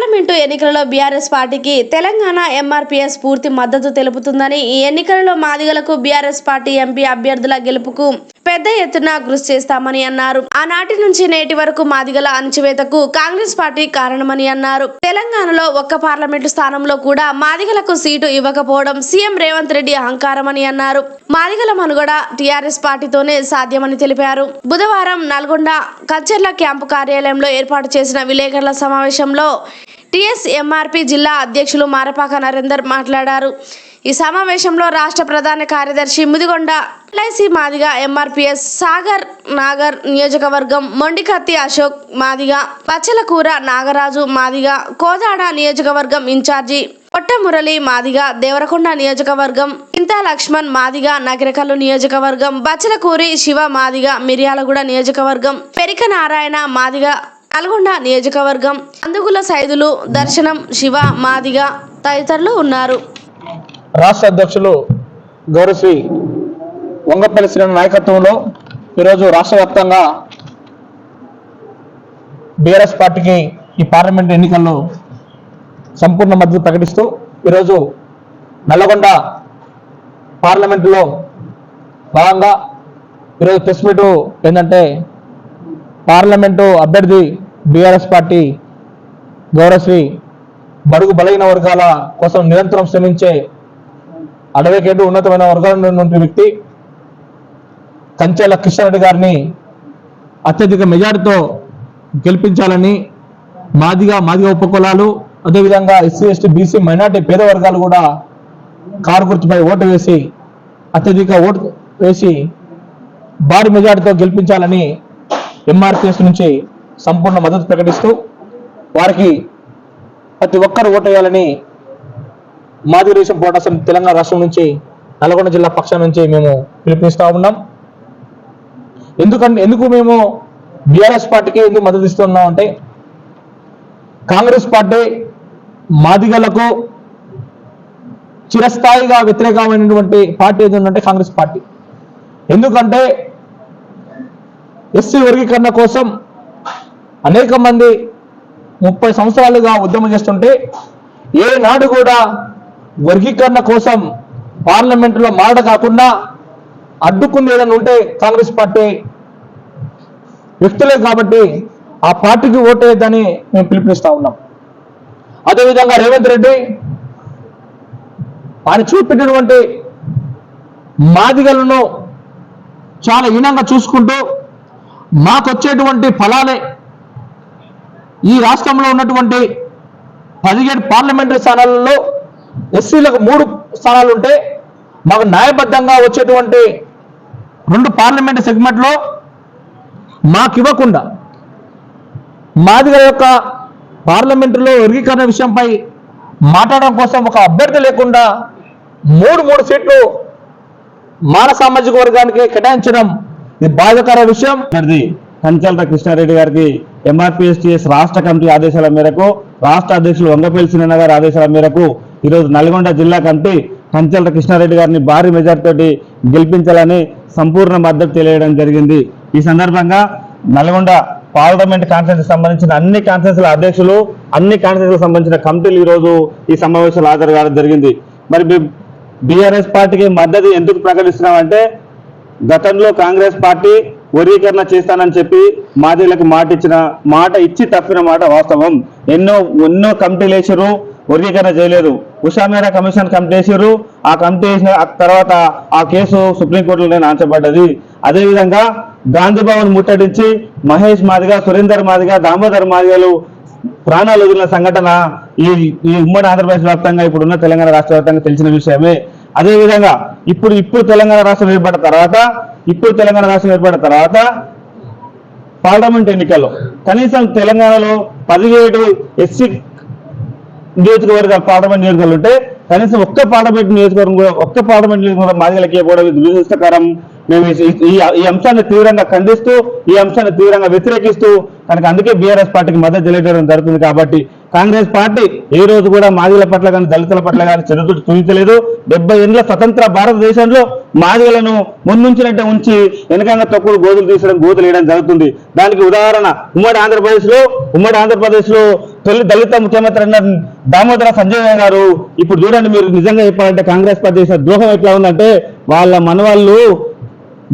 Parliament ఎన్నికలలో BRS పార్టీకి Telangana MRPS పూర్తి మద్దతు తెలుపుతుందని ఈ ఎన్నికలలో మాదిగలకు బీఆర్ఎస్ పార్టీ ఎంపీ అభ్యర్థుల గెలుపుకు పెద్ద ఎత్తున కృషి చేస్తామని అన్నారు. ఆనాటి నుంచి నేటి వరకు మాదిగల అణచివేతకు కాంగ్రెస్ పార్టీ కారణమని అన్నారు. తెలంగాణలో ఒక్క పార్లమెంటు స్థానంలో కూడా మాదిగలకు సీటు ఇవ్వకపోవడం సీఎం రేవంత్ రెడ్డి అహంకారమని అన్నారు. మాదిగల మనుగడ టీఆర్ఎస్ పార్టీతోనే సాధ్యమని తెలిపారు. బుధవారం నల్గొండ కచ్చర్ల క్యాంపు కార్యాలయంలో ఏర్పాటు చేసిన విలేకరుల సమావేశంలో టిఎస్ఎంఆర్పి జిల్లా అధ్యక్షులు మారపాక నరేందర్ మాట్లాడారు. ఈ సమావేశంలో రాష్ట్ర ప్రధాన కార్యదర్శి ముదిగొండ ఎల్ఐసి మాదిగ ఎంఆర్పిఎస్ సాగర్ నాగర్ నియోజకవర్గం మొండికత్తి అశోక్ మాదిగ పచ్చలకూర నాగరాజు మాదిగ కోదాడ నియోజకవర్గం ఇన్ఛార్జి పొట్టమురళి మాదిగా మాదిగ దేవరకొండ నియోజకవర్గం ఇంతా లక్ష్మణ్ మాదిగ నగరకల్లు నియోజకవర్గం బచ్చలకూరి శివ మాదిగ మిర్యాలగూడ నియోజకవర్గం పెరిక నారాయణ మాదిగ నల్గొండ నియోజకవర్గం అందుగుల సైదులు దర్శనం శివ మాదిగ తదితరులు ఉన్నారు. రాష్ట్ర అధ్యక్షులు గౌరవశ్రీ వంగపల్లి శ్రీను నాయకత్వంలో ఈరోజు రాష్ట్ర వ్యాప్తంగా బీఆర్ఎస్ పార్టీకి ఈ పార్లమెంట్ ఎన్నికల్లో సంపూర్ణ మద్దతు ప్రకటిస్తూ ఈరోజు నల్లగొండ పార్లమెంటులో భాగంగా ఈరోజు ప్రెస్ మీటు ఏంటంటే పార్లమెంటు అభ్యర్థి బీఆర్ఎస్ పార్టీ గౌరవశ్రీ బడుగు బలహీన వర్గాల కోసం నిరంతరం శ్రమించే అడవికేటు ఉన్నతమైన వర్గాల నుండి వ్యక్తి కంచెల కృష్ణారెడ్డి గారిని అత్యధిక మెజారిటీతో గెలిపించాలని మాదిగా మాదిగా ఉపకులాలు అదేవిధంగా ఎస్సీ ఎస్టీ బీసీ మైనార్టీ పేద వర్గాలు కూడా కారు గుర్తుపై ఓటు వేసి అత్యధిక ఓటు వేసి భారీ మెజార్టీతో గెలిపించాలని ఎంఆర్పిఎస్ నుంచి సంపూర్ణ మద్దతు ప్రకటిస్తూ వారికి ప్రతి ఒక్కరు ఓటేయాలని వేయాలని మాది దేశం పోటాసం తెలంగాణ రాష్ట్రం నుంచి నల్గొండ జిల్లా పక్షం నుంచి మేము పిలుపునిస్తూ ఉన్నాం. ఎందుకంటే ఎందుకు మేము బీఆర్ఎస్ పార్టీకి ఎందుకు మద్దతు ఇస్తున్నాం అంటే కాంగ్రెస్ పార్టీ మాదిగలకు చిరస్థాయిగా వ్యతిరేకమైనటువంటి పార్టీ ఏదంటే కాంగ్రెస్ పార్టీ. ఎందుకంటే ఎస్సీ వర్గీకరణ కోసం అనేక మంది ముప్పై సంవత్సరాలుగా ఉద్యమం చేస్తుంటే ఏ నాడు కూడా వర్గీకరణ కోసం పార్లమెంటులో మాట కాకుండా అడ్డుకుంది ఏదైనా ఉంటే కాంగ్రెస్ పార్టీ వ్యక్తులే కాబట్టి ఆ పార్టీకి ఓటేద్దని మేము పిలుపునిస్తా ఉన్నాం. అదేవిధంగా రేవంత్ రెడ్డి ఆయన చూపెట్టినటువంటి మాదిగలను చాలా హీనంగా చూసుకుంటూ మాకొచ్చేటువంటి ఫలాలే ఈ రాష్ట్రంలో ఉన్నటువంటి పదిహేడు పార్లమెంటరీ స్థానాలలో ఎస్సీలకు మూడు స్థానాలు ఉంటే మాకు న్యాయబద్ధంగా వచ్చేటువంటి రెండు పార్లమెంట్ సెగ్మెంట్లో మాకు ఇవ్వకుండా మాదిగ యొక్క పార్లమెంటులో వర్గీకరణ విషయంపై మాట్లాడడం కోసం ఒక అభ్యర్థి లేకుండా మూడు మూడు సీట్లు మాన సామాజిక వర్గానికి కేటాయించడం ఇది బాధకర విషయం. కంచాల కృష్ణారెడ్డి గారికి ఎంఆర్పిఎస్టీఎస్ రాష్ట్ర కమిటీ ఆదేశాల మేరకు రాష్ట్ర అధ్యక్షులు వంగపల్లి సినన్న గారి ఆదేశాల మేరకు ఈరోజు నల్గొండ జిల్లా కమిటీ కంచెల కృష్ణారెడ్డి గారిని భారీ మెజార్టీతో గెలిపించాలని సంపూర్ణ మద్దతు తెలియడం జరిగింది. ఈ సందర్భంగా నల్గొండ పార్లమెంట్ కాన్ఫరెన్స్ సంబంధించిన అన్ని కాన్ఫరెన్స్ల అధ్యక్షులు అన్ని కాన్ఫరెన్స్లకు సంబంధించిన కమిటీలు ఈరోజు ఈ సమావేశంలో హాజరు కావడం జరిగింది. మరి బీఆర్ఎస్ పార్టీకి మద్దతు ఎందుకు ప్రకటిస్తున్నామంటే గతంలో కాంగ్రెస్ పార్టీ వర్గీకరణ చేస్తానని చెప్పి మాదిలకు మాట ఇచ్చిన మాట ఇచ్చి తప్పిన మాట వాస్తవం. ఎన్నో ఎన్నో కమిటీలు వేసారు వర్గీకరణ చేయలేదు. ఉషామేర కమిషన్ కమిటీ వేసారు ఆ కమిటీ వేసిన ఆ తర్వాత ఆ కేసు సుప్రీంకోర్టులో ఆంచబడ్డది. అదేవిధంగా గాంధీ భవన్ ముట్టడించి మహేష్ మాదిగా సురేందర్ మాదిగా దామోదర్ మాదిగలు ప్రాణాలు వదిలిన సంఘటన ఈ ఈ ఉమ్మడి ఆంధ్రప్రదేశ్ వ్యాప్తంగా ఇప్పుడు ఉన్న తెలంగాణ రాష్ట్ర వ్యాప్తంగా తెలిసిన విషయమే. అదేవిధంగా ఇప్పుడు ఇప్పుడు తెలంగాణ రాష్ట్రం ఏర్పడిన తర్వాత ఇప్పుడు తెలంగాణ రాష్ట్రం ఏర్పడిన తర్వాత పార్లమెంట్ ఎన్నికల్లో కనీసం తెలంగాణలో పదిహేడు ఎస్సీ నియోజకవర్గాలు పార్లమెంట్ నియోజకవర్గాలు ఉంటే కనీసం ఒక్క పార్లమెంట్ నియోజకవర్గం కూడా ఒక్క పార్లమెంట్ నియోజకవర్గం మాదిగలకి కూడా దురదృష్టకరం. మేము ఈ- అంశాన్ని తీవ్రంగా ఖండిస్తూ ఈ అంశాన్ని తీవ్రంగా వ్యతిరేకిస్తూ కనుక అందుకే బీఆర్ఎస్ పార్టీకి మద్దతు తెలియడం జరుగుతుంది కాబట్టి కాంగ్రెస్ పార్టీ ఏ రోజు కూడా మాదిగల పట్ల కానీ దళితుల పట్ల కానీ చెడుతుడు చూపించలేదు. డెబ్బై ఏళ్ళ స్వతంత్ర భారతదేశంలో మాదిగలను ముందుంచినట్టు ఉంచి వెనకంగా తక్కువ గోతులు తీసడం గోతులు వేయడం జరుగుతుంది. దానికి ఉదాహరణ ఉమ్మడి ఆంధ్రప్రదేశ్లో ఉమ్మడి ఆంధ్రప్రదేశ్లో తొలి దళిత ముఖ్యమంత్రి అన్న దామోదర సంజయ్ గారు ఇప్పుడు చూడండి మీరు నిజంగా చెప్పాలంటే కాంగ్రెస్ పార్టీ చేసిన ద్రోహం ఎట్లా ఉందంటే వాళ్ళ మనవాళ్ళు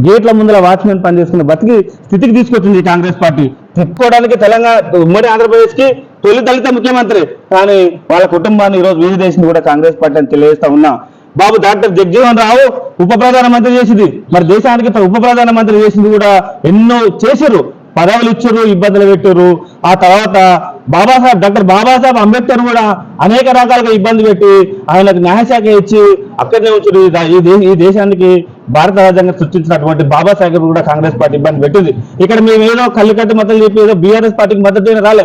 గేట్ల ముందర వాచ్మెన్ పనిచేసుకున్న బతికి స్థితికి తీసుకొచ్చింది ఈ కాంగ్రెస్ పార్టీ. తిప్పుకోవడానికి తెలంగాణ ఉమ్మడి ఆంధ్రప్రదేశ్కి తొలి దళిత ముఖ్యమంత్రి. కానీ వాళ్ళ కుటుంబాన్ని ఈరోజు వీధి కూడా కాంగ్రెస్ పార్టీ అని తెలియజేస్తా ఉన్నా. బాబు డాక్టర్ జగ్జీవన్ రావు ఉప ప్రధానమంత్రి చేసింది. మరి దేశానికి ఉప ప్రధానమంత్రి చేసింది కూడా ఎన్నో చేశారు. పదవులు ఇచ్చారు ఇబ్బందులు పెట్టారు ఆ తర్వాత బాబాసాహెబ్ డాక్టర్ బాబాసాహెబ్ అంబేద్కర్ కూడా అనేక రకాలుగా ఇబ్బంది పెట్టి ఆయనకు న్యాయశాఖ ఇచ్చి అక్కడనే ఉంచారు ఈ దేశానికి భారత రాజ్యాంగం సృష్టించినటువంటి బాబాసాహెబ్ కూడా కాంగ్రెస్ పార్టీ ఇబ్బంది పెట్టింది. ఇక్కడ మేము ఏదో కళ్ళు కట్టి మద్దతు చెప్పి ఏదో బీఆర్ఎస్ పార్టీకి మద్దతు రాలే.